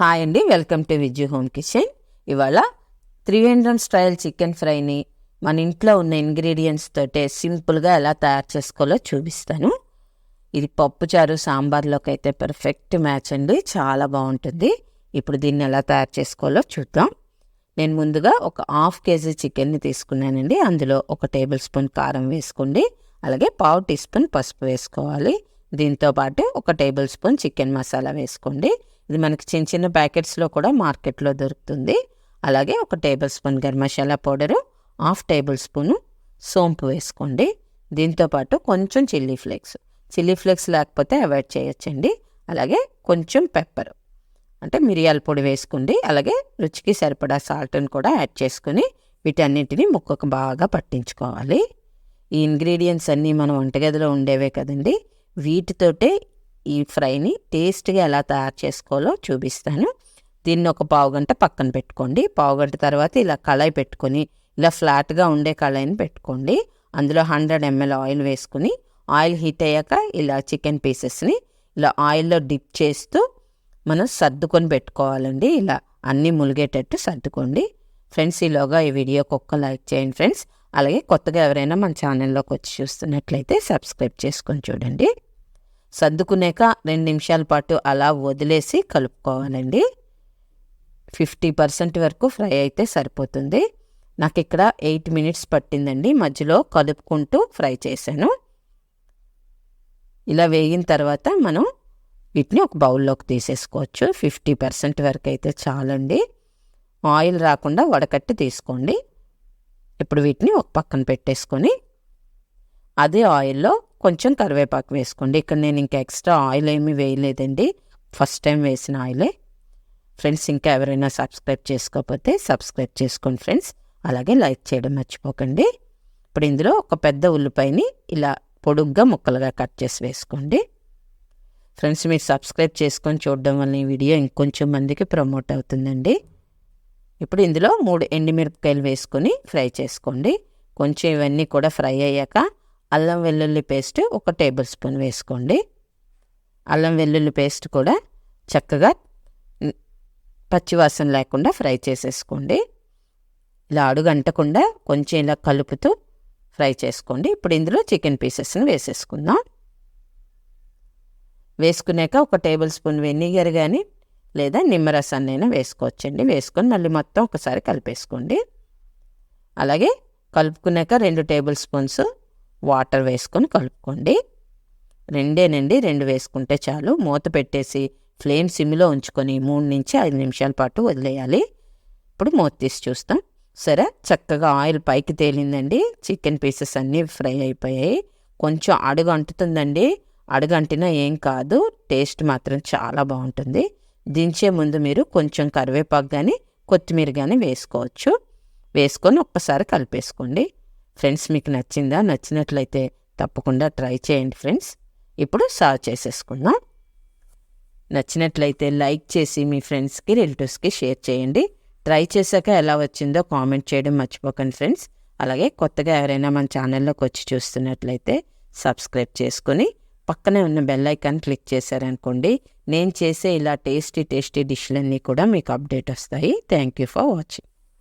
Hi అండి welcome to Vijju home kitchen. ఇవాళ Trivandrum style chicken ఫ్రైని మన ఇంట్లో ఉన్న ఇంగ్రీడియంట్స్ తోటే సింపుల్గా ఎలా తయారు చేసుకోవాలో చూపిస్తాను. ఇది పప్పుచారు సాంబార్లోకి అయితే పర్ఫెక్ట్ మ్యాచ్ అండి చాలా బాగుంటుంది. ఇప్పుడు దీన్ని ఎలా తయారు చేసుకోవాలో చూద్దాం. నేను ముందుగా ఒక హాఫ్ కేజీ చికెన్ని తీసుకున్నానండి అందులో ఒక టేబుల్ స్పూన్ కారం వేసుకోండి అలాగే పావు టీ స్పూన్ పసుపు వేసుకోవాలి. దీంతో పాటు ఒక టేబుల్ స్పూన్ చికెన్ మసాలా వేసుకోండి. ఇది మనకి చిన్న చిన్న ప్యాకెట్స్లో కూడా మార్కెట్లో దొరుకుతుంది. అలాగే ఒక tablespoon garam masala powder half tablespoon సోంపు వేసుకోండి. దీంతో పాటు కొంచెం చిల్లీ ఫ్లేక్స్. చిల్లీ ఫ్లేక్స్ లేకపోతే అవాయిడ్ చేయొచ్చండి. అలాగే కొంచెం పెప్పర్. అంటే మిరియాల పొడి వేసుకోండి. అలాగే రుచికి సరిపడా సాల్ట్ని కూడా యాడ్ చేసుకుని వీటన్నిటిని ముక్కకు బాగా పట్టించుకోవాలి. ఈ ఇంగ్రీడియంట్స్ అన్నీ మన వంటగదిలో ఉండేవే కదండి. వీటితోటే ఈ ఫ్రైని టేస్ట్గా ఎలా తయారు చేసుకోవాలో చూపిస్తాను. దీన్ని ఒక పావు గంట పక్కన పెట్టుకోండి. పావు గంట తర్వాత ఇలా కళాయి పెట్టుకొని ఇలా ఫ్లాట్గా ఉండే కళాయిని పెట్టుకోండి. అందులో హండ్రెడ్ ఎంఎల్ ఆయిల్ వేసుకుని ఆయిల్ హీట్ అయ్యాక ఇలా చికెన్ పీసెస్ని ఇలా ఆయిల్లో డిప్ చేస్తూ మనం సర్దుకొని పెట్టుకోవాలండి. ఇలా అన్నీ ములిగేటట్టు సర్దుకోండి. ఫ్రెండ్స్ ఈలోగా ఈ వీడియోకి ఒక్క లైక్ చేయండి ఫ్రెండ్స్. అలాగే కొత్తగా ఎవరైనా మన ఛానల్లోకి వచ్చి చూస్తున్నట్లయితే సబ్స్క్రైబ్ చేసుకొని చూడండి. సర్దుకునేక రెండు నిమిషాల పాటు అలా వదిలేసి కలుపుకోవాలండి. ఫిఫ్టీ పర్సెంట్ వరకు ఫ్రై అయితే సరిపోతుంది. నాకు ఇక్కడ ఎయిట్ మినిట్స్ పట్టిందండి. మధ్యలో కలుపుకుంటూ ఫ్రై చేశాను. ఇలా వేగిన తర్వాత మనం వీటిని ఒక బౌల్లోకి తీసేసుకోవచ్చు. ఫిఫ్టీ పర్సెంట్ వరకు అయితే చాలండి. ఆయిల్ రాకుండా వడకట్టి తీసుకోండి. ఇప్పుడు వీటిని ఒక పక్కన పెట్టేసుకొని అదే ఆయిల్లో కొంచెం కరివేపాకు వేసుకోండి. ఇక్కడ నేను ఇంకా ఎక్స్ట్రా ఆయిల్ ఏమీ వేయలేదండి. ఫస్ట్ టైం వేసిన ఆయిలే. ఫ్రెండ్స్ ఇంకా ఎవరైనా సబ్స్క్రైబ్ చేసుకోకపోతే సబ్స్క్రైబ్ చేసుకోండి ఫ్రెండ్స్. అలాగే లైక్ చేయడం మర్చిపోకండి. ఇప్పుడు ఇందులో ఒక పెద్ద ఉల్లిపాయని ఇలా పొడుగ్గా ముక్కలుగా కట్ చేసి వేసుకోండి. ఫ్రెండ్స్ మీరు సబ్స్క్రైబ్ చేసుకొని చూడడం వల్ల ఈ వీడియో ఇంకొంచెం మందికి ప్రమోట్ అవుతుందండి. ఇప్పుడు ఇందులో మూడు ఎండుమిరపకాయలు వేసుకొని ఫ్రై చేసుకోండి. కొంచెం ఇవన్నీ కూడా ఫ్రై అయ్యాక అల్లం వెల్లుల్లి పేస్ట్ ఒక టేబుల్ స్పూన్ వేసుకోండి. అల్లం వెల్లుల్లి పేస్ట్ కూడా చక్కగా పచ్చివాసన లేకుండా ఫ్రై చేసేసుకోండి. ఇలా అడుగంటకుండా కొంచెం ఇలా కలుపుతూ ఫ్రై చేసుకోండి. ఇప్పుడు ఇందులో చికెన్ పీసెస్ని వేసేసుకుందాం. వేసుకున్నాక ఒక టేబుల్ స్పూన్ వెనిగర్ కానీ లేదా నిమ్మరసాన్ని అయినా వేసుకోవచ్చండి. వేసుకొని మళ్ళీ మొత్తం ఒకసారి కలిపేసుకోండి. అలాగే కలుపుకున్నాక రెండు టేబుల్ స్పూన్స్ వాటర్ వేసుకొని కలుపుకోండి. రెండేనండి రెండు వేసుకుంటే చాలు. మూత పెట్టేసి ఫ్లేమ్ సిమ్లో ఉంచుకొని మూడు నుంచి ఐదు నిమిషాల పాటు వదిలేయాలి. ఇప్పుడు మూత తీసి చూస్తాం. సరే చక్కగా ఆయిల్ పైకి తేలిందండి. చికెన్ పీసెస్ అన్నీ ఫ్రై అయిపోయాయి. కొంచెం అడుగు అంటుతుందండి. అడుగు అంటినా ఏం కాదు. టేస్ట్ మాత్రం చాలా బాగుంటుంది. దించే ముందు మీరు కొంచెం కరివేపాకు కానీ కొత్తిమీర కానీ వేసుకోవచ్చు. వేసుకొని ఒక్కసారి కలిపేసుకోండి. ఫ్రెండ్స్ మీకు నచ్చిందా? నచ్చినట్లయితే తప్పకుండా ట్రై చేయండి ఫ్రెండ్స్. ఇప్పుడు సర్వ్ చేసేసుకుందాం. నచ్చినట్లయితే లైక్ చేసి మీ ఫ్రెండ్స్కి రిలేటివ్స్కి షేర్ చేయండి. ట్రై చేశాక ఎలా వచ్చిందో కామెంట్ చేయడం మర్చిపోకండి ఫ్రెండ్స్. అలాగే కొత్తగా ఎవరైనా మన ఛానల్లోకి వచ్చి చూస్తున్నట్లయితే సబ్స్క్రైబ్ చేసుకొని పక్కనే ఉన్న బెల్ ఐకాన్ క్లిక్ చేశారనుకోండి. నేను చేసే ఇలా టేస్టీ టేస్టీ డిష్లన్నీ కూడా మీకు అప్డేట్ వస్తాయి. Thank you for watching.